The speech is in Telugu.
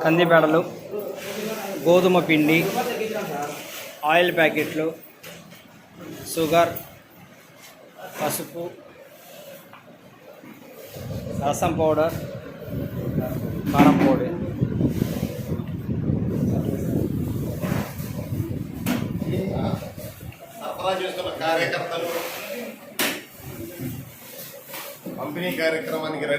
కందిపేడలు గోధుమ పిండి ఆయిల్ ప్యాకెట్లు షుగర్ పసుపు రసం పౌడర్ కారం పౌడర్ చేస్తున్న కార్యకర్తలు పంపిణీ కార్యక్రమానికి రెడీ